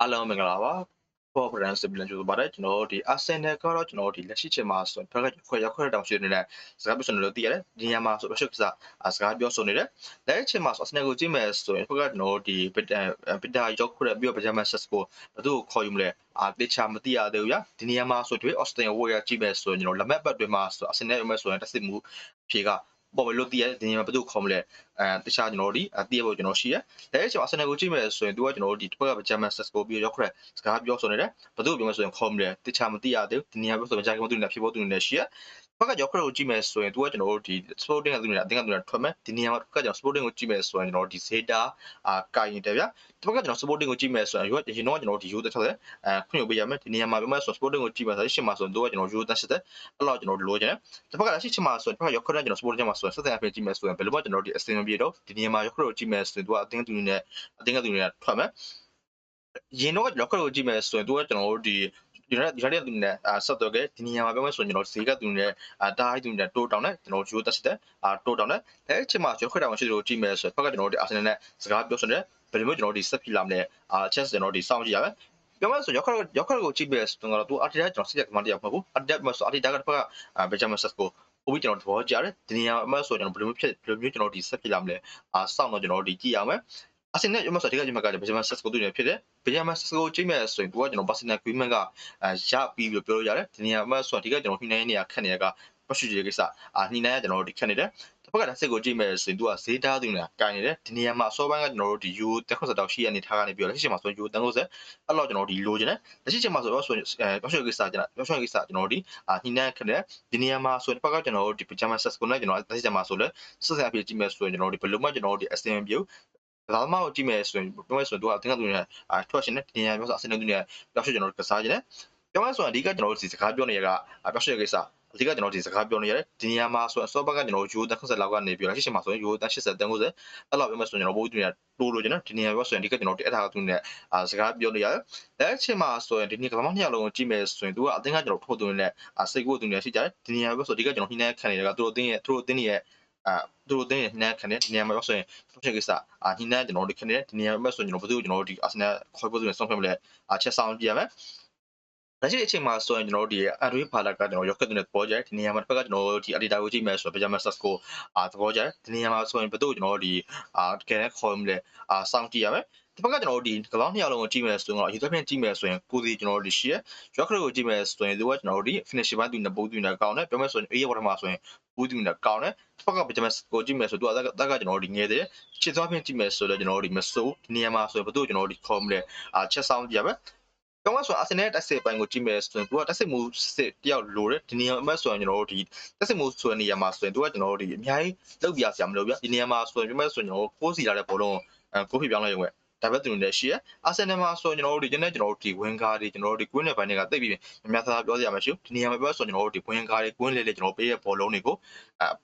အားလုံးမင်္ဂလာပါပေါ်ဖရန်စပလန်ကျိုးပါတယ်ကျွန်တော်တို့ဒီအာဆင်နယ်ကတော့ကျွန်တော်တို့ဒီလက်ရှိချိန်မှာဆိုဖက်ကခွဲရောက်ခွဲတောင်ရှိနေတဲ့စကားပြောဆိုနေလို့သိရတယ်ဒီညမှာဆိုရှုပ်ကစားစကားပြောဆိုနေတယ်လက်ရှိချိန်မှာဆိုအာဆင်နယ်ကိုကြည့်မယ်ဆိုရင်ဖက်ကကျွန်တော်တို့ဒီပစ်တာရောက်ခွဲပြီးတော့ပဂျမတ်ဆက်ကိုဘယ်သူ့ကိုခေါ်ယူမလဲအာတေချာမသိရသေးဘူးဗျဒီညမှာဆိုတွေ့အော်စတင်ဝေးရကြည့်မယ်ဆိုရင်ကျွန်တော်လက်မက်ဘတ်တွေမှာဆိုအာဆင်နယ်မှာဆိုရင်တက်စစ်မှုဖြေက ပေါ်မလို့တည်ရဒီညမှာဘယ်သူခေါ်မလဲအဲတခြားကျွန်တော်တို့ဒီအတည်ဖို့ကျွန်တော်ရှိရလက်ရှိချိန်အာဆင်နယ်ကိုကြည့်မယ်ဆိုရင်သူကကျွန်တော်တို့ဒီတစ်ဖက်ကဂျမတ်ဆက်ကိုပြီးတော့ရောက်ခွဲစကားပြောဆိုနေတယ်ဘယ်သူပြောမယ်ဆိုရင်ခေါ်မလဲတခြားမသိရသေးဘူးဒီညမှာပြောဆိုကြိုင်မသူနေဖြစ်ဖို့သူနေရှိရဘက်ကရောက်ခွဲကိုကြည့်မယ်ဆိုရင်သူကကျွန်တော်တို့ဒီ sporting ကသူနေအတင်းကသူနေထွက်မယ်ဒီနေရာမှာဘက်ကကျွန်တော် sporting ကိုကြည့်မယ်ဆိုရင်ကျွန်တော်ဒီ zeta အာကိုင်တယ်ဗျဒီဘက်ကကျွန်တော် sporting ကိုကြည့်မယ်ဆိုရင်ရောရင်တော့ကျွန်တော်ဒီ U တက်ချက်တယ်အဲခွင့်ယူပေးရမယ်ဒီနေရာမှာပြောမယ်ဆို sporting ကိုကြည့်မယ်ဆိုရင်ရှင်းမှာဆိုရင်သူကကျွန်တော် U တက်ချက်တယ်အဲ့တော့ကျွန်တော်လိုချင်တယ်ဒီဘက်ကလည်းရှင်းချင်မှာဆိုရင်ဒီဘက်ကရောက်ခွဲကျွန်တော် sporting မှာဆိုရင်စက်တဲ့အပြင်ကြည့်မယ်ဆိုရင်ဘယ်လိုမှကျွန်တော်ဒီအစင်မပြေတော့ဒီနေရာမှာရောက်ခွဲကိုကြည့်မယ်ဆိုရင်သူကအတင်းသူနေအတင်းကသူနေထွက်မယ်ရင်တော့ရောက်ခွဲကိုကြည့်မယ်ဆိုရင်သူကကျွန်တော်တို့ဒီ ဒီရက်ဒီရက်တူနဲ့အာဆက်တော့ကဒီနေရာမှာပြောမယ်ဆိုရင်ကျွန်တော်ဈေးကတူနဲ့အာတားဟိုက်တူနဲ့တိုးတောင်းနဲ့ကျွန်တော်ဂျိုးတက်စစ်တဲ့အာတိုးတောင်းနဲ့အဲအချိန်မှာကျော်ခွက်တောင်ရှိတယ်လို့ကြည့်မယ်ဆိုရင်ဘက်ကကျွန်တော်တို့ဒီအာဆင်နယ်နဲ့စကားပြောဆိုနေတယ်ဘယ်လိုမျိုးကျွန်တော်တို့ဒီဆက်ပြလာမလဲအာချက်ကျွန်တော်တို့ဒီစောင့်ကြည့်ရမယ်ပြောမယ်ဆိုရောက်ခက်ရောက်ခက်ကိုကြည့်မယ်ဆိုတော့သူအတ္တရကျွန်တော်စစ်ရကမန်တရားမဟုတ်ဘူးအတ္တမဆိုအတ္တကတစ်ဖက်ကအာဘယ်ကြမှာဆက်ကိုပို့ပြီးကျွန်တော်သဘောကျတယ်ဒီနေရာမှာဆိုကျွန်တော်ဘယ်လိုမျိုးဖြစ်ဘယ်လိုမျိုးကျွန်တော်ဒီဆက်ပြလာမလဲအာစောင့်တော့ကျွန်တော်ဒီကြည့်ရမယ် အစင်နဲ့ရမဆိုဒီကဒီမှာကဘယ်မှာဆက်ကိုတူနေဖြစ်တယ်ဘယ်မှာဆက်ကိုကြည့်မယ်ဆိုရင်သူကကျွန်တော် personal agreement ကအဲရပြီးပြီးပြောလို့ရတယ်ဒီနေရာမှာဆိုတော့ဒီကကျွန်တော်နှိနှိုင်းနေရခက်နေရကပရှုကြီးကိစ္စအာနှိနှိုင်းရကျွန်တော်တို့ဒီခက်နေတယ်တစ်ဖက်ကစစ်ကိုကြည့်မယ်ဆိုရင်သူကဈေးသားသူနေတာကိုင်နေတယ်ဒီနေရာမှာအစောပိုင်းကကျွန်တော်တို့ဒီ U တက်ခွတ်စတောက်ရှိရနေထားကနေပြီးတော့လက်ရှိချိန်မှာဆိုရင် U တန်လို့ဆက်အဲ့တော့ကျွန်တော်ဒီလိုချင်တယ်လက်ရှိချိန်မှာဆိုတော့ဆိုရင်အဲပရှုကိစ္စကျွန်တော်ပရှုကိစ္စကျွန်တော်ဒီအာနှိနှိုင်းခက်နေဒီနေရာမှာဆိုရင်တစ်ဖက်ကကျွန်တော်တို့ဒီ pajama set ကိုလည်းကျွန်တော်လက်ရှိချိန်မှာဆိုလဲစစ်စံအဖြစ်ကြည့်မယ်ဆိုရင်ကျွန်တော်ဒီဘယ်လိုမှကျွန်တော်တို့ဒီ STM ပြု ဒါမှမဟုတ်ကြည့်မယ်ဆိုရင်ပြောမယ်ဆိုရင်သူကအတင်းကသူနေအာထွက်ရှင်တဲ့နေရာမျိုးဆိုအစင်းနေသူနေပြောရှုကျွန်တော်တို့ကစားခြင်းနဲ့ပြောမယ်ဆိုရင်အဓိကကျွန်တော်တို့ဒီစကားပြောနေရကပြောရှုရဲ့ကိစ္စအဓိကကျွန်တော်ဒီစကားပြောနေရတယ်ဒီနေရာမှာဆိုရင်စောဘက်ကကျွန်တော်ယူတန်း60လောက်ကနေပြီးတော့ရှစ်ရှစ်မှာဆိုရင်ယူတန်း80တန်း90အဲ့လောက်ပြောမယ်ဆိုရင်ကျွန်တော်ဘိုးတူနေတိုးလို့ကျွန်တော်ဒီနေရာပြောဆိုရင်အဓိကကျွန်တော်ဒီအထာကသူနေအာစကားပြောနေရတယ်အဲ့အချိန်မှာဆိုရင်ဒီနေ့ကမ္ဘာနှစ်ယောက်လုံးကိုကြည့်မယ်ဆိုရင်သူကအတင်းကကျွန်တော်ထိုးသူနေအာစိတ်ကိုသူနေရှိကြတယ်ဒီနေရာပြောဆိုအဓိကကျွန်တော်နှိမ့်နေခံနေရကသူတို့အတင်းရဲ့သူတို့အတင်းရဲ့ အာသူတို့တင်းနှမ်းခံတဲ့ဒီနေရာမှာပြောဆိုရင်ဖက်ကိစ္စအာနှမ်းကျွန်တော်တို့ခနေတဲ့ဒီနေရာမှာဆိုရင်ကျွန်တော်ဘယ်သူကျွန်တော်တို့ဒီအာဆင်နယ်ခေါ်ဖို့ဆိုရင်ဆုံးဖြတ်မလဲအချက်ဆောင်ပြရမယ်လက်ရှိအချိန်မှာဆိုရင်ကျွန်တော်တို့ဒီအန်ဒရီဖာလာကကျွန်တော်ရောက်တဲ့တဲ့ပေါ်ကြတယ်ဒီနေရာမှာတစ်ဖက်ကကျွန်တော်တို့ဒီအဒီတာကိုကြည့်မယ်ဆိုတော့ပဂျာမတ်ဆက်ကိုအာသဘောကျတယ်ဒီနေရာမှာဆိုရင်ဘယ်သူကျွန်တော်တို့ဒီအာတကယ်နဲ့ခေါ်မလဲအာစောင့်ကြည့်ရမယ်ဒီဘက်ကကျွန်တော်တို့ဒီကလောင်းနှစ်ယောက်လုံးကိုကြည့်မယ်ဆိုတော့ရေသွက်ဖြင့်ကြည့်မယ်ဆိုရင်ကိုစီကျွန်တော်တို့ဒီရှိရရော့ခရက်ကိုကြည့်မယ်ဆိုရင်ဒီကကျွန်တော်တို့ဒီ finish ဘိုင်းသူနဲ့ပိုးသူနဲ့ကောင်းတယ်ပြောမယ်ဆိုရင်အေးရဝတ်မှာဆိုရင် ပိုးသူနဲ့ကောင်းတယ်ဒီဘက်ကပဂျာမတ်ကိုကြည့်မယ်ဆိုတော့တက်ကကျွန်တော်တို့ဒီငယ်တယ်ချစ်သွားဖြင့်ကြည့်မယ်ဆိုတော့ကျွန်တော်တို့ဒီမဆိုးဒီနေရာမှာဆိုရင်ဘယ်သူကျွန်တော်တို့ဒီခေါ်မလဲအာချက်ဆောင်ကြည့်ရမယ်ကောင်းဆိုအာဆင်နယ်တက်စစ်ပိုင်းကိုကြည့်မယ်ဆိုရင်သူကတက်စစ်မှုစစ်တယောက်လိုတယ်ဒီနေရာမှာဆိုရင်ကျွန်တော်တို့ဒီတက်စစ်မှုဆိုတဲ့နေရာမှာဆိုရင်သူကကျွန်တော်တို့ဒီအများကြီးလောက်ပြဆရာမလို့ဗျဒီနေရာမှာဆိုရင်ပြမယ်ဆိုရင်ကျွန်တော်ကိုးစီလာတဲ့ဘောလုံးအဲကိုဖိပြောင်းလိုက်ရုံပဲ ဒါပဲသူနေရှိရအာဆင်နယ်မှာဆိုရင်ကျွန်တော်တို့ဒီကျန်တဲ့ကျွန်တော်တို့ဒီဝင်းကားတွေကျွန်တော်တို့ဒီကွင်းနယ်ပိုင်းတွေကတိတ်ပြီးအများသားပြောစရာမရှိဘူးဒီနေရာမှာပြောဆိုရင်ကျွန်တော်တို့ဒီဝင်းကားတွေကွင်းလေးလေးကျွန်တော်ပေးတဲ့ဘောလုံးတွေကို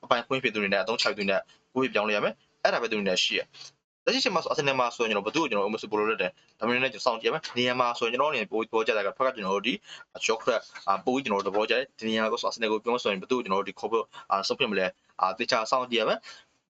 အပိုင်ကွင်းဖြစ်သူတွေနဲ့အသုံးချသူတွေနဲ့ကိုဖိပြောင်းလိုက်ရမယ်အဲ့ဒါပဲသူနေရှိရလက်ရှိချိန်မှာဆိုအစနေမှာဆိုရင်ကျွန်တော်ဘသူ့ကိုကျွန်တော်အမစပိုလိုလက်တယ်ဒါမျိုးနဲ့ကျွန်တော်စောင့်ကြည့်ရမယ်နေရာမှာဆိုရင်ကျွန်တော်အနေနဲ့ပို့ပေါ်ကြတာကဖက်ကကျွန်တော်တို့ဒီ chocolate အပို့ကျွန်တော်တို့ပေါ်ကြတယ်ဒီနေရာကိုဆိုအစနေကိုပြောဆိုရင်ဘသူ့ကိုကျွန်တော်တို့ဒီခေါ်ဖို့အဆုပ်ပြမလဲအတေချာစောင့်ကြည့်ရမယ်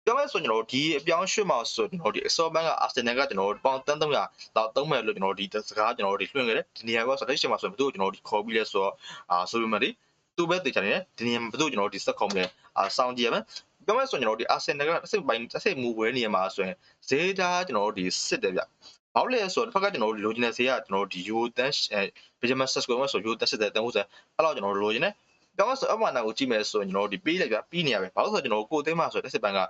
ပြောမယ်ဆိုကျွန်တော်တို့ဒီအပြောင်းရွှေ့မှာဆိုကျွန်တော်ဒီ Assault Bank က Arsenal ကကျွန်တော်တို့ပေါင်တန်း300လောက်သုံးမယ်လို့ကျွန်တော်ဒီစကားကျွန်တော်တို့ဒီလွှင့်ခဲ့တယ်ဒီနေရာကဆိုလက်ရှိမှာဆိုဘသူ့ကိုကျွန်တော်တို့ဒီခေါ်ပြီးလဲဆိုတော့အာဆိုပေမဲ့ဒီသူ့ပဲတေချာနေတယ်ဒီနေရာမှာဘသူ့ကိုကျွန်တော်တို့ဒီစက်ခေါ်မလဲအာစောင့်ကြည့်ရမယ်ပြောမယ်ဆိုရင်ကျွန်တော်ဒီ Arsenal ကအစိတ်ပိုင်းအစိတ်မူဝဲနေမှာဆိုရင်ဈေးသားကျွန်တော်တို့ဒီစစ်တယ်ဗျဘာလို့လဲဆိုတော့တစ်ဖက်ကကျွန်တော်တို့လိုချင်တဲ့ဈေးကကျွန်တော်တို့ဒီ Euro တန်းအဲ Benjamin Sesko မှာဆို Euro တက်စစ်တဲ့တန်းဟုတ်စအဲ့တော့ကျွန်တော်တို့လိုချင်တယ်ပြောမယ်ဆိုအမှန်တန်ကိုကြည့်မယ်ဆိုရင်ကျွန်တော်တို့ဒီပေးလိုက်ဗျပြီးနေရပဲဘာလို့ဆိုတော့ကျွန်တော်တို့ကိုသိမ်းမှာဆိုတက်စစ်ပိုင်းက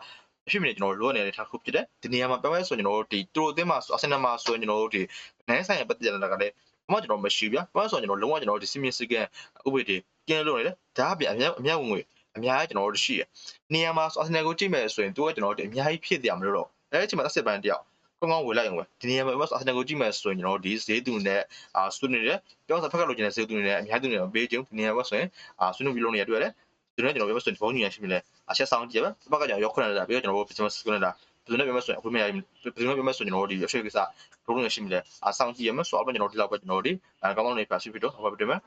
ဖြစ်မြင်ကျွန်တော်တို့လိုနေတဲ့ထားခုဖြစ်တယ်ဒီနေရာမှာပြောမယ်ဆိုရင်ကျွန်တော်တို့ဒီတူရိုအသင်းမှာဆို Arsenal မှာဆိုရင်ကျွန်တော်တို့ဒီနိုင်ဆိုင်ရပတ်သက်တဲ့ကလည်းဘာမှကျွန်တော်မရှိဗျဘာလို့ဆိုရင်ကျွန်တော်လုံးဝကျွန်တော်တို့ဒီစီမင်းစကန်ဥပဒေတွေကင်းလို့နေတယ်ဒါအပြင်အများအများဝင်ငွေအများကြီးကျွန်တော်တို့ရှိရနေရာမှာအာဆင်နယ်ကိုကြည့်မယ်ဆိုရင်သူကကျွန်တော်တို့အများကြီးဖြစ်တယ်မလို့တော့အဲဒီအချိန်မှာတစ်စစ်ပိုင်းတယောက်ကောင်းကောင်းဝေလိုက်အောင်ပဲဒီနေရာမှာအာဆင်နယ်ကိုကြည့်မယ်ဆိုရင်ကျွန်တော်တို့ဒီဈေးသူနဲ့အာဆွေးနွေးတယ်ပြောစဖက်ကလိုချင်တဲ့ဈေးသူနဲ့အများသူနဲ့ပေးခြင်းဒီနေရာမှာဆိုရင်အာဆွေးနွေးပြီးလုံးနေရတွေ့ရတယ် ဒီနေ့ကျွန်တော်ပြောမယ်ဆိုရင်ဘုံညင်ရှိပြီလေအချက်ဆောင်ကြည့်ပဲဘက်ကကျွန်တော်ရောက်ခွင့်ရတာပြီးတော့ကျွန်တော်တို့ကျွန်တော်စကွန်နေတာဘယ်လိုနဲ့ပြောမယ်ဆိုရင်အခုမရဘူးဘယ်လိုနဲ့ပြောမယ်ဆိုရင်ကျွန်တော်တို့ဒီအချက်ကိစ္စဘုံညင်ရှိပြီလေအဆောင်ကြည့်ရမယ်ဆိုတော့ကျွန်တော်ဒီလောက်ပဲကျွန်တော်တို့ဒီအဲကောင်းကောင်းနေပါရှိပြီတော့ဟောပါပြတယ်မယ်